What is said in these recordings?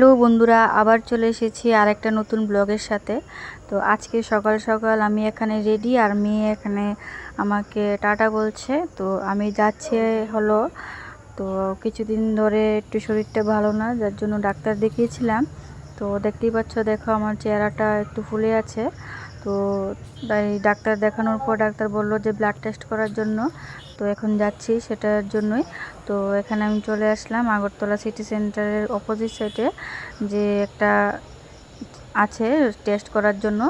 Hello বন্ধুরা, আবার চলে এসেছি আর একটা নতুন ব্লগের সাথে। তো আজকে সকাল সকাল আমি এখানে রেডি আর মেয়ে এখানে আমাকে টাটা বলছে। তো আমি যাচ্ছে হলো, তো কিছুদিন ধরে একটু শরীরটা ভালো না, যার জন্য ডাক্তার দেখিয়েছিলাম। তো দেখতেই পাচ্ছ, দেখো আমার চেহারাটা একটু ফুলে আছে। তো তাই ডাক্তার দেখানোর পর ডাক্তার বলল যে ব্লাড টেস্ট করার জন্য। তো এখন যাচ্ছি সেটার জন্যই। তো এখানে আমি চলে আসলাম আগরতলা সিটি সেন্টারের অপোজিট সাইডে যে একটা আছে টেস্ট করার জন্য,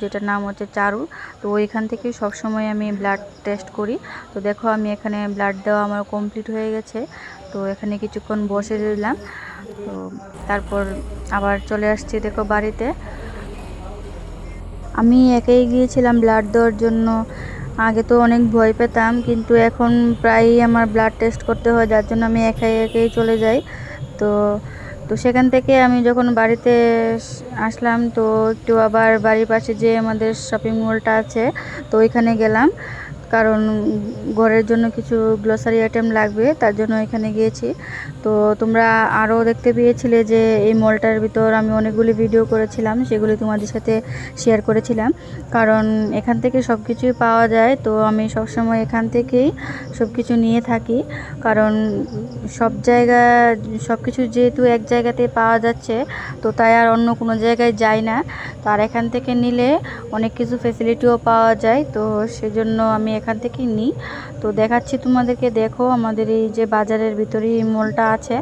যেটার নাম হচ্ছে চারু। তো ওইখান থেকে সবসময় আমি ব্লাড টেস্ট করি। তো দেখো আমি এখানে ব্লাড দেওয়া আমার কমপ্লিট হয়ে গেছে। তো এখানে কিছুক্ষণ বসে দিলাম তো তারপর আবার চলে আসছি দেখো বাড়িতে। আমি একাই গিয়েছিলাম ব্লাড দেওয়ার জন্য। আগে তো অনেক ভয় পেতাম, কিন্তু এখন প্রায়ই আমার ব্লাড টেস্ট করতে হয়, যার জন্য আমি একাই একাই চলে যাই। তো তো সেখান থেকে আমি যখন বাড়িতে আসলাম, তো একটু আবার বাড়ির পাশে যে আমাদের শপিং মলটা আছে, তো ওইখানে গেলাম। কারণ ঘরের জন্য কিছু গ্লোসারি আইটেম লাগবে, তার জন্য এখানে গিয়েছি। তো তোমরা আরও দেখতে পেয়েছিলে যে এই মলটার ভিতর আমি অনেকগুলি ভিডিও করেছিলাম, সেগুলি তোমাদের সাথে শেয়ার করেছিলাম। কারণ এখান থেকে সব কিছুই পাওয়া যায়, তো আমি সবসময় এখান থেকেই সব কিছু নিয়ে থাকি। কারণ সব জায়গা সব কিছু যেহেতু এক জায়গাতে পাওয়া যাচ্ছে, তো তাই আর অন্য কোনো জায়গায় যাই না। তো আর এখান থেকে নিলে অনেক কিছু ফেসিলিটিও পাওয়া যায়, তো সেজন্য আমি এখান থেকেই নিই। তো দেখাচ্ছি তোমাদেরকে, দেখো আমাদের এই যে বাজারের ভিতরেই এই মলটা আছে।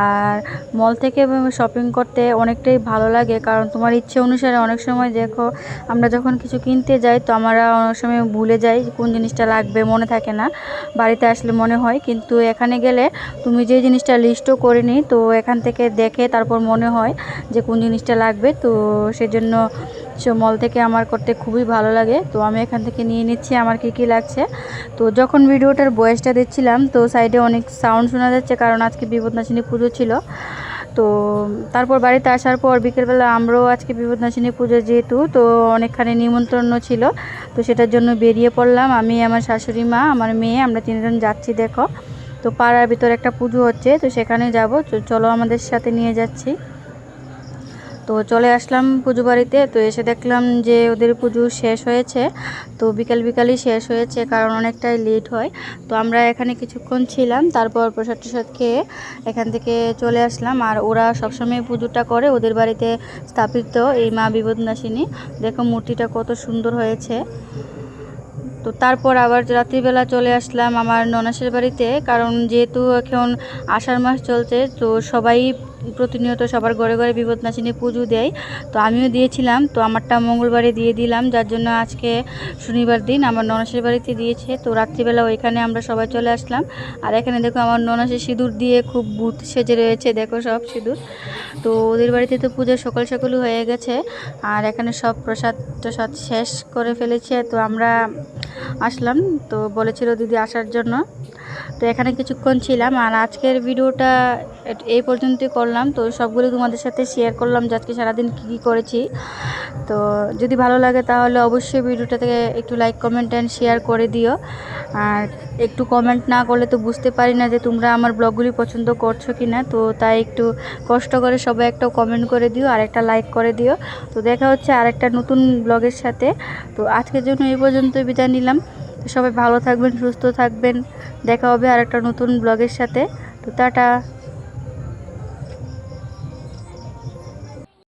আর মল থেকে শপিং করতে অনেকটাই ভালো লাগে, কারণ তোমার ইচ্ছে অনুসারে অনেক সময় দেখো, আমরা যখন কিছু কিনতে যাই তো আমরা অনেক সময় ভুলে যাই কোন জিনিসটা লাগবে, মনে থাকে না। বাড়িতে আসলে মনে হয়, কিন্তু এখানে গেলে তুমি যে জিনিসটা লিস্টও করে নিই, তো এখান থেকে দেখে তারপর মনে হয় যে কোন জিনিসটা লাগবে। তো সেজন্য সো মল থেকে আমার করতে খুবই ভালো লাগে। তো আমি এখান থেকে নিয়ে নিচ্ছি, আমার কী কী লাগছে। তো যখন ভিডিওটার বয়সটা দিচ্ছিলাম তো সাইডে অনেক সাউন্ড শোনা যাচ্ছে, কারণ আজকে বিপদনাশিনী পুজো ছিল। তো তারপর বাড়িতে আসার পর বিকেলবেলা আমরাও আজকে বিপদনাশিনী পুজো যেহেতু, তো অনেকখানি নিমন্ত্রণ ছিল। তো সেটার জন্য বেরিয়ে পড়লাম। আমি, আমার শাশুড়ি মা, আমার মেয়ে, আমরা তিনজন যাচ্ছি, দেখো। তো পাড়ার ভিতর একটা পুজো হচ্ছে, তো সেখানে যাব। চলো আমাদের সাথে নিয়ে যাচ্ছি। তো চলে আসলাম পুজো বাড়িতে। তো এসে দেখলাম যে ওদের পুজো শেষ হয়েছে। তো বিকাল বিকালই শেষ হয়েছে, কারণ অনেকটাই লেট হয়। তো আমরা এখানে কিছুক্ষণ ছিলাম, তারপর প্রসাদ টসাদ খেয়ে এখান থেকে চলে আসলাম। আর ওরা সবসময় পুজোটা করে, ওদের বাড়িতে স্থাপিত এই মা বিপদনাশিনী। দেখো মূর্তিটা কত সুন্দর হয়েছে। তো তারপর আবার রাত্রিবেলা চলে আসলাম আমার ননাসের বাড়িতে, কারণ যেহেতু এখন আষাঢ় মাস চলছে, তো সবাই প্রতিনিয়ত সবার ঘরে ঘরে বিপদনাশিনী পুজো দেয়। তো আমিও দিয়েছিলাম, তো আমারটা মঙ্গলবারে দিয়ে দিলাম, যার জন্য আজকে শনিবার দিন আমার ননাসের বাড়িতে দিয়েছে। তো রাত্রিবেলা ওইখানে আমরা সবাই চলে আসলাম। আর এখানে দেখো আমার ননাসের সিঁদুর দিয়ে খুব বুথ সেজে রয়েছে, দেখো সব সিঁদুর। তো ওদের বাড়িতে তো পুজো সকাল সকালই হয়ে গেছে, আর এখানে সব প্রসাদ টসাদ শেষ করে ফেলেছে। তো আমরা আসলাম, তো বলেছিল দিদি আসার জন্য। তো এখানে কিছুক্ষণ ছিলাম আর আজকের ভিডিওটা এই পর্যন্তই করলাম। তো সবগুলো তোমাদের সাথে শেয়ার করলাম যে আজকে সারাদিন কী কী করেছি। তো যদি ভালো লাগে তাহলে অবশ্যই ভিডিওটাতে একটু লাইক কমেন্ট অ্যান্ড শেয়ার করে দিও। আর একটু কমেন্ট না করলে তো বুঝতে পারি না যে তোমরা আমার ব্লগগুলি পছন্দ করছ কি না তো তাই একটু কষ্ট করে সবাই একটা কমেন্ট করে দিও, আর একটা লাইক করে দিও। তো দেখা হচ্ছে আর একটা নতুন ব্লগের সাথে। তো আজকের জন্য এই পর্যন্ত বিদায় নিলাম। সবাই ভালো থাকবেন, সুস্থ থাকবেন। দেখা হবে আর একটা নতুন ব্লগের সাথে। তো টাটা।